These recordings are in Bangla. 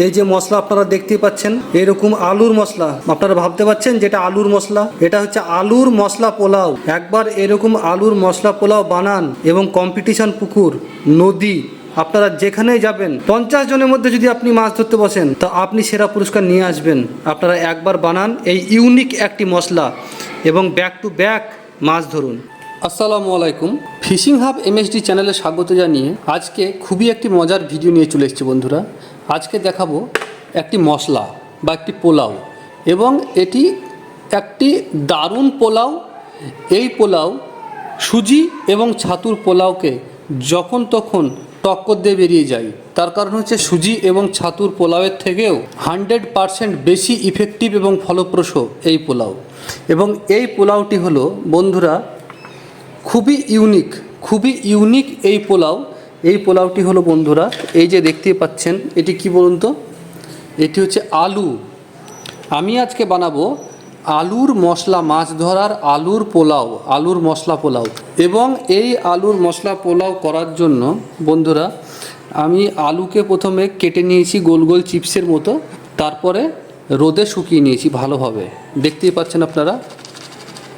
এই যে মশলা আপনারা দেখতেই পাচ্ছেন, এরকম আলুর মশলা। আপনারা ভাবতে পাচ্ছেন যেটা আলুর মশলা? এটা হচ্ছে আলুর মশলা পোলাও। একবার এরকম আলুর মশলা পোলাও বানান এবং কম্পিটিশন পুকুর, নদী, আপনারা যেখানেই যাবেন, পঞ্চাশ জনের মধ্যে যদি আপনি মাছ ধরতে বসেন, তো আপনি সেরা পুরস্কার নিয়ে আসবেন। আপনারা একবার বানান এই ইউনিক একটি মশলা এবং ব্যাক টু ব্যাক মাছ ধরুন। আসসালামু আলাইকুম। ফিশিং হাব এমএসডি চ্যানেলে স্বাগত জানিয়ে আজকে খুবই একটি মজার ভিডিও নিয়ে চলে এসেছি বন্ধুরা। আজকে দেখাবো একটি মশলা বা একটি পোলাও এবং এটি একটি দারুণ পোলাও। এই পোলাও সুজি এবং ছাতুর পোলাওকে যখন তখন টক্কর দিয়ে বেরিয়ে যায়। তার কারণ হচ্ছে সুজি এবং ছাতুর পোলাওয়ের থেকেও হান্ড্রেড পারসেন্ট বেশি ইফেক্টিভ এবং ফলপ্রসূ এই পোলাও। এবং এই পোলাওটি হলো, বন্ধুরা, খুবই ইউনিক খুবই ইউনিক এই পোলাও। এই পোলাওটি হলো বন্ধুরা, এই যে দেখতেই পাচ্ছেন, এটি কি বলুন তো? এটি হচ্ছে আলু। আমি আজকে বানাবো আলুর মশলা, মাছ ধরার আলুর পোলাও, আলুর মশলা পোলাও। এবং এই আলুর মশলা পোলাও করার জন্য বন্ধুরা, আমি আলুকে প্রথমে কেটে নিয়েছি গোল গোল চিপসের মতো, তারপরে রোদে শুকিয়ে নিয়েছি ভালোভাবে। দেখতেই পাচ্ছেন আপনারা?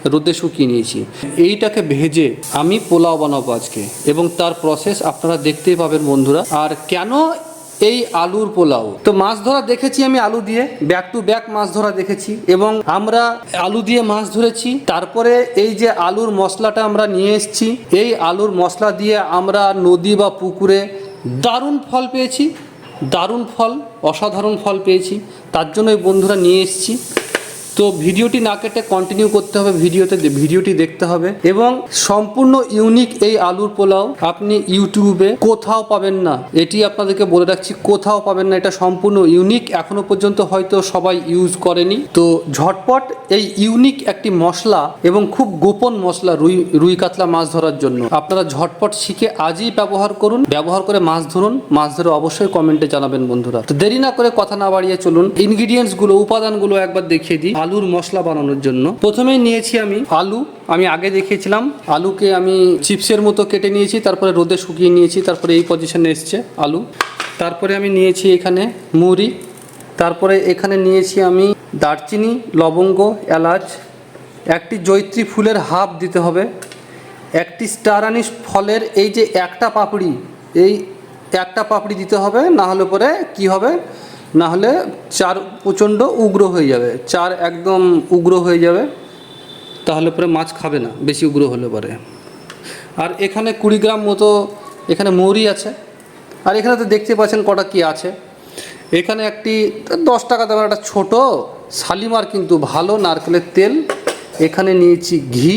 রোদে শুকিয়ে নিয়েছি। এইটাকে ভেজে আমি পোলাও বানাবো আজকে। এবং তার প্রসেস আপনারা দেখতেই পাবেন বন্ধুরা। আর কেন এই আলুর পোলাও? তো মাছ ধরা দেখেছি আমি আলু দিয়ে। ব্যাক টু ব্যাক মাছ ধরা দেখেছি। এবং আমরা আলু দিয়ে মাছ ধরেছি। তারপরে এই যে আলুর মশলাটা আমরা নিয়ে এসেছি, এই আলুর মশলা দিয়ে আমরা নদী বা পুকুরে দারুণ ফল পেয়েছি। দারুণ ফল, অসাধারণ ফল পেয়েছি। তার জন্যই বন্ধুরা নিয়ে এসেছি। তো ভিডিওটি না কেটে কন্টিনিউ করতে হবে, ভিডিওতে ভিডিওটি দেখতে হবে। এবং সম্পূর্ণ ইউনিক এই আলুর পোলাও আপনি ইউটিউবে কোথাও পাবেন না। এটি আপনাদেরকে বলে রাখছি, কোথাও পাবেন না। এটা সম্পূর্ণ ইউনিক এখনও পর্যন্ত হয়তো সবাই ইউজ করেনি। তো ঝটপট এই ইউনিক একটি মশলা এবং খুব গোপন মশলা, রুই রুই কাতলা মাছ ধরার জন্য। আপনারা ঝটপট শিখে আজই ব্যবহার করুন। ব্যবহার করে মাছ ধরুন। মাছ ধরে অবশ্যই কমেন্টে জানাবেন বন্ধুরা। তো দেরি না করে কথা না বাড়িয়ে চলুন। ইনগ্রিডিয়েন্টসগুলো, উপাদানগুলো একবার দেখিয়ে দিই। আলুর মশলা বানানোর জন্য। প্রথমেই নিয়েছি আমি আলু। আমি আগে দেখিয়েছিলাম, আলুকে আমি চিপসের মতো কেটে নিয়েছি, তারপরে রোদে শুকিয়ে নিয়েছি, তারপরে এই পজিশনে এসছে আলু। তারপরে আমি নিয়েছি এখানে মুড়ি। তারপরে এখানে নিয়েছি আমি দারচিনি, লবঙ্গ, এলাচ। একটি জৈত্রী ফুলের হাফ দিতে হবে। একটি স্টার আনিস ফলের এই যে একটা পাপড়ি, এই একটা পাপড়ি দিতে হবে, না হলে পরে কি হবে? না হলে চার প্রচণ্ড উগ্র হয়ে যাবে। চার একদম উগ্র হয়ে যাবে। তাহলে পরে মাছ খাবে না, বেশি উগ্র হলে পরে। আর এখানে কুড়ি গ্রাম মতো এখানে মৌরি আছে। আর এখানে তো দেখতে পাচ্ছেন কটা কি আছে। এখানে একটি দশ টাকা দামের একটা ছোট শালিমার কিন্তু ভালো নারকেলের তেল। এখানে নিয়েছি ঘি।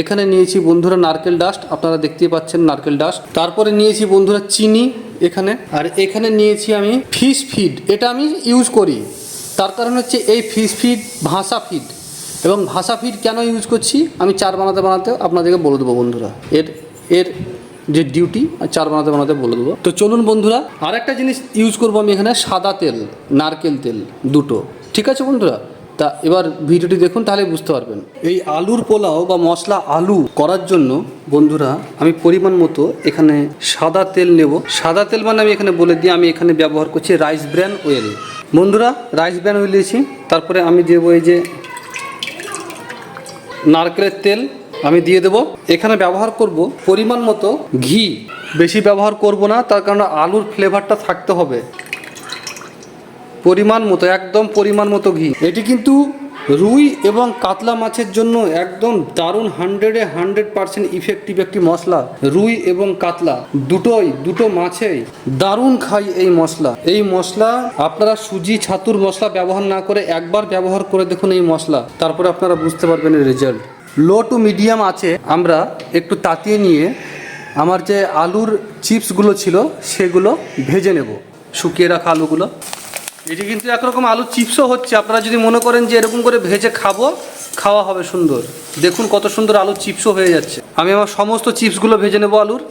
এখানে নিয়েছি বন্ধুরা নারকেল ডাস্ট। আপনারা দেখতেই পাচ্ছেন নারকেল ডাস্ট। তারপরে নিয়েছি বন্ধুরা চিনি। এখানে। আর এখানে নিয়েছি আমি ফিশ ফিড এটা আমি ইউজ করি। তার কারণ হচ্ছে এই ফিশ ফিড ভাষা ফিড এবং ভাষা ফিড কেন ইউজ করছি? আমি চার বানাতে বানাতে আপনাদেরকে বলে দেবো বন্ধুরা। এর এর যে ডিউটি চার বানাতে বানাতে বলে দেবো। তো চলুন বন্ধুরা, আরেকটা জিনিস ইউজ করব আমি এখানে, সাদা তেল, নারকেল তেল দুটো। ঠিক আছে বন্ধুরা? তা এবার ভিডিওটি দেখুন, তাহলে বুঝতে পারবেন। এই আলুর পোলাও বা মশলা আলু করার জন্য, বন্ধুরা, আমি পরিমাণ মতো এখানে সাদা তেল নেব। সাদা তেল মানে আমি এখানে বলে দিই, আমি এখানে ব্যবহার করছি রাইস ব্র্যান অয়েল। বন্ধুরা, রাইস ব্র্যান অয়েল দিয়েছি, তারপরে আমি দেবো এই যে নারকেলের তেল, আমি দিয়ে দেবো। এখানে ব্যবহার করব পরিমাণ মতো ঘি। বেশি ব্যবহার করব না, তার কারণ আলুর ফ্লেভারটা থাকতে হবে। পরিমাণ মতো, একদম পরিমাণ মতো ঘি। এটি কিন্তু রুই এবং কাতলা মাছের জন্য একদম দারুণ হান্ড্রেডে হান্ড্রেড পার্সেন্ট ইফেক্টিভ একটি মশলা, রুই এবং কাতলা। দুটোই, দুটো মাছেই দারুণ খাই এই মশলা। এই মশলা আপনারা সুজি, ছাতুর মশলা ব্যবহার না করে একবার ব্যবহার করে দেখুন এই মশলা। তারপরে আপনারা বুঝতে পারবেন রেজাল্ট লো টু মিডিয়াম আছে, আমরা একটু তাতিয়ে নিয়ে আমার যে আলুর চিপসগুলো ছিল, সেগুলো ভেজে নেব। শুকিয়ে রাখা আলুগুলো। এটি কিন্তু একরকম আলু চিপসও হচ্ছে। আপনারা যদি মনে করেন যে এরকম করে ভেজে খাব, খাওয়া হবে সুন্দর। দেখুন কত সুন্দর আলু চিপসও হয়ে যাচ্ছে। আমি আমার সমস্ত চিপসগুলো ভেজে নেব আলুর।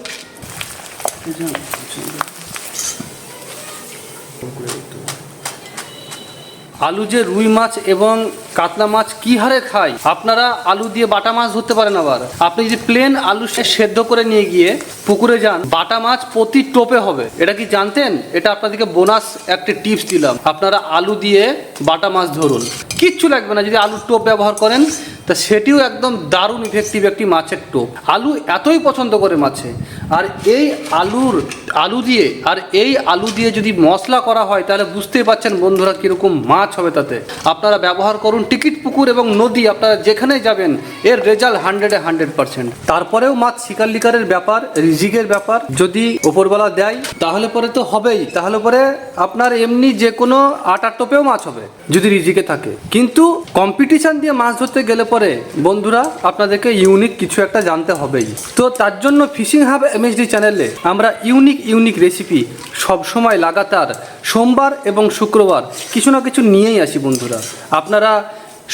আলু যে রুই মাছ এবং কাতলা মাছ কি হারে খায় আপনারা আলু দিয়ে বাটা মাছ ধরতে পারেন আবার। আপনি যদি প্লেন আলু সেদ্ধ করে নিয়ে গিয়ে পুকুরে যান, বাটা মাছ প্রতি টোপে হবে। এটা কি জানতেন? এটা আপনাদেরকে বোনাস একটা টিপস দিলাম। আপনারা আলু দিয়ে বাটা মাছ ধরুন। কিচ্ছু লাগবে না, যদি আলুর টোপ ব্যবহার করেন, তা সেটিও একদম দারুণ ইফেক্টিভ একটি মাছের টোপ। আলু এতই পছন্দ করে মাছে। আর এই আলুর, আলু দিয়ে, আর এই আলু দিয়ে যদি মশলা করা হয়, তাহলে বুঝতেই পারছেন বন্ধুরা কীরকম মাছ হবে তাতে। আপনারা ব্যবহার করুন টিকিট, পুকুর এবং নদী আপনারা যেখানে যাবেন, এর রেজাল্ট হান্ড্রেডে হান্ড্রেড পার্সেন্ট তারপরেও মাছ শিকার লিকারের ব্যাপার, রিজিকের ব্যাপার, যদি ওপরবেলা দেয়, তাহলে পরে তো হবেই। তাহলে পরে আপনার এমনি যে কোনো আটার টোপেও মাছ হবে, যদি রিজিকে থাকে। কিন্তু কম্পিটিশন দিয়ে মাছ ধরতে গেলে পরে, বন্ধুরা, আপনাদেরকে ইউনিক কিছু একটা জানতে হবেই। তো তার জন্য ফিশিং হাব এমএসডি চ্যানেলে আমরা ইউনিক ইউনিক রেসিপি সবসময় লাগাতার সোমবার এবং শুক্রবার কিছু না কিছু নিয়েই আসি বন্ধুরা। আপনারা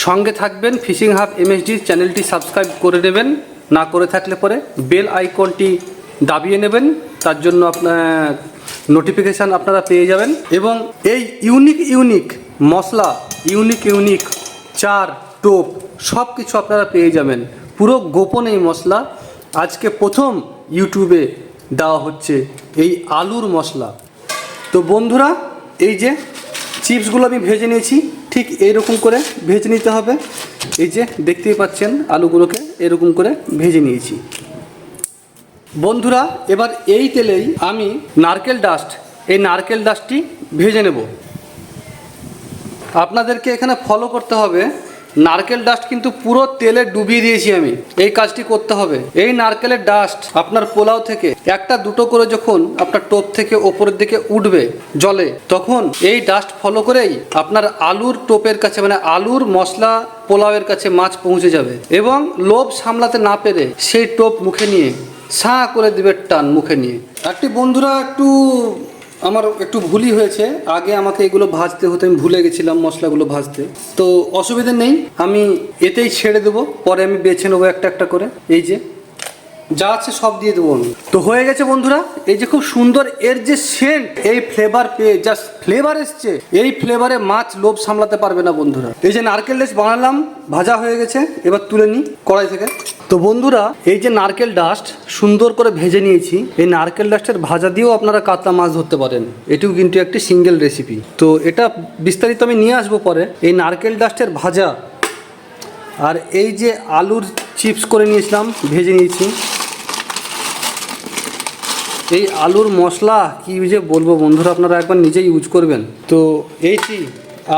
সঙ্গে থাকবেন, ফিশিং হাব এমএসডি চ্যানেলটি সাবস্ক্রাইব করে নেবেন, না করে থাকলে পরে বেল আইকনটি দাবিয়ে নেবেন, তার জন্য আপনার নোটিফিকেশান আপনারা পেয়ে যাবেন এবং এই ইউনিক ইউনিক মশলা, ইউনিক ইউনিক চার, টোপ সব কিছু আপনারা পেয়ে যাবেন। পুরো গোপন এই মশলা। আজকে প্রথম ইউটিউবে দেওয়া হচ্ছে এই আলুর মশলা। তো বন্ধুরা, এই যে চিপসগুলো আমি ভেজে নিয়েছি, ঠিক এইরকম করে ভেজে নিতে হবে। এই যে দেখতেই পাচ্ছেন, আলুগুলোকে এরকম করে ভেজে নিয়েছি। বন্ধুরা, এবার এই তেলেই আমি নারকেল ডাস্ট, এই নারকেল ডাস্টটি ভেজে নেব। আপনাদেরকে এখানে ফলো করতে হবে। নারকেল ডাস্ট কিন্তু পুরো তেলে ডুবিয়ে দিয়েছি আমি। এই কাজটি করতে হবে। এই নারকেলের ডাস্ট আপনার পোলাও থেকে একটা দুটো করে যখন আপনার টোপ থেকে ওপরের দিকে উঠবে জলে, তখন এই ডাস্ট ফলো করেই আপনার আলুর টোপের কাছে মানে আলুর মশলা পোলাওয়ের কাছে মাছ পৌঁছে যাবে এবং লোভ সামলাতে না পেরে সেই টোপ মুখে নিয়ে সাঁ করে দিবে টান মুখে নিয়ে। একটি বন্ধুরা একটু আমার একটু ভুলই হয়েছে। আগে আমাকে এগুলো ভাজতে হতো, আমি ভুলে গেছিলাম মশলাগুলো ভাজতে। তো অসুবিধা নেই, আমি এতেই ছেড়ে দেবো, পরে আমি বেছে নেব একটা একটা করে। এই যে। যা আছে সব দিয়ে দেবো তো হয়ে গেছে বন্ধুরা, এই যে খুব সুন্দর এর যে সেন্ট এই ফ্লেভার পেয়ে জাস্ট ফ্লেভার এসছে, এই ফ্লেভারে মাছ লোভ সামলাতে পারবে না বন্ধুরা। এই যে নারকেল লেস বানালাম, ভাজা হয়ে গেছে, এবার তুলে নিই কড়াই থেকে। তো বন্ধুরা, এই যে নারকেল ডাস্ট সুন্দর করে ভেজে নিয়েছি, এই নারকেল ডাস্টের ভাজা দিয়েও আপনারা কাতলা মাছ ধরতে পারেন। এটিও কিন্তু একটি সিঙ্গেল রেসিপি তো এটা বিস্তারিত আমি নিয়ে আসব পরে। এই নারকেল ডাস্টের ভাজা আর এই যে আলুর চিপস করে নিয়েছিলাম, ভেজে নিয়েছি। এই আলুর মশলা কি যে বলব বন্ধুরা, আপনারা একবার নিজেই ইউজ করবেন। তো এইটি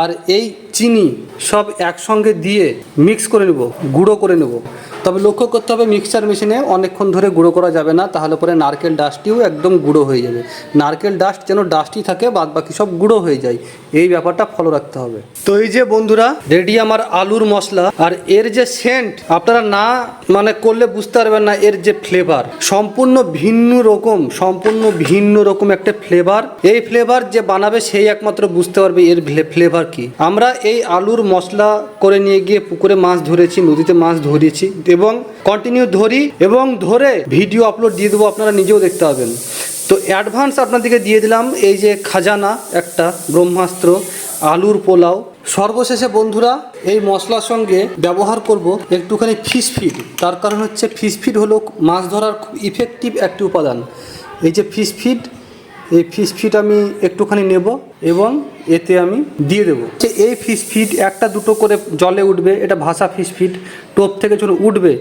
আর এই চিনি সব একসঙ্গে দিয়ে মিক্স করে নেব, গুঁড়ো করে নেব। তবে লক্ষ্য করতে হবে মিক্সচার মেশিনে অনেকক্ষণ ধরে গুঁড়ো করা যাবে না, তাহলে পরে নারকেল ডাস্টটিও একদম গুঁড়ো হয়ে যাবে। নারকেল ডাস্ট যেন ডাস্টই থাকে বাদ বাকি সব গুঁড়ো হয়ে যায়। এই ব্যাপারটা ফলো রাখতে হবে। তো এই যে বন্ধুরা, রেডি আমার আলুর মশলা, আর এর যে সেন্ট আপনারা না মানে করলে বুঝতে পারবেন না এর যে ফ্লেভার সম্পূর্ণ ভিন্ন রকম, সম্পূর্ণ ভিন্ন রকম একটা ফ্লেভার এই ফ্লেভার যে বানাবে সেই একমাত্র বুঝতে পারবে এর ফ্লেভার কি। আমরা এই আলুর মশলা করে নিয়ে গিয়ে পুকুরে মাছ ধরেছি, নদীতে মাছ ধরেছি এবং কন্টিনিউ ধরি এবং ধরে ভিডিও আপলোড দিয়ে দেবো, আপনারা নিজেও দেখতে পাবেন। তো অ্যাডভান্স আপনাদেরকে দিয়ে দিলাম এই যে খাজানা, একটা ব্রহ্মাস্ত্র, আলুর পোলাও। সর্বশেষে বন্ধুরা, এই মশলার সঙ্গে ব্যবহার করব একটুখানি ফিশ ফিড তার কারণ হচ্ছে ফিশ ফিড হলো মাছ ধরার খুব ইফেক্টিভ একটি উপাদান। এই যে ফিশ ফিড এই ফিশ ফিট আমি একটুখানি নেব এবং এতে আমি দিয়ে দেবো। যে এই ফিশ ফিট একটা দুটো করে জলে উঠবে, এটা ভাসা ফিশ ফিট টোপ থেকে যখন উঠবে,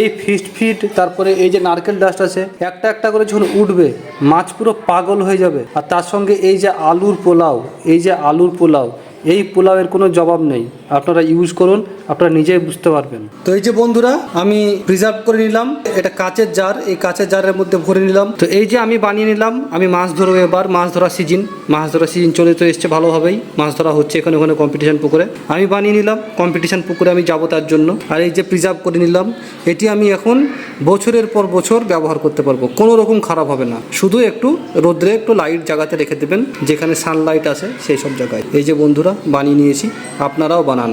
এই ফিশ ফিট তারপরে এই যে নারকেল ডাস্ট আছে, একটা একটা করে যখন উঠবে, মাছ পুরো পাগল হয়ে যাবে। আর তার সঙ্গে এই যে আলুর পোলাও, এই যে আলুর পোলাও এই পোলাওয়ের কোনো জবাব নেই। আপনারা ইউজ করুন, আপনারা নিজেই বুঝতে পারবেন। তো এই যে বন্ধুরা, আমি প্রিজার্ভ করে নিলাম। এটা কাচের জার এই কাঁচের জারের মধ্যে ভরে নিলাম। তো এই যে আমি বানিয়ে নিলাম, আমি মাছ ধরবো এবার। মাছ ধরা সিজন মাছ ধরা সিজন চলে তো এসছে ভালোভাবেই। মাছ ধরা হচ্ছে এখানে ওখানে কম্পিটিশন পুকুরে। আমি বানিয়ে নিলাম কম্পিটিশন পুকুরে আমি যাব তার জন্য। আর এই যে প্রিজার্ভ করে নিলাম, এটি আমি এখন বছরের পর বছর ব্যবহার করতে পারব। কোনো রকম খারাপ হবে না। শুধু একটু রোদ্রে একটু লাইট জায়গাতে রেখে দেবেন, যেখানে সানলাইট আছে সেই সব জায়গায়। এই যে বন্ধুরা বানিয়ে নিয়েছি আপনারাও বানান।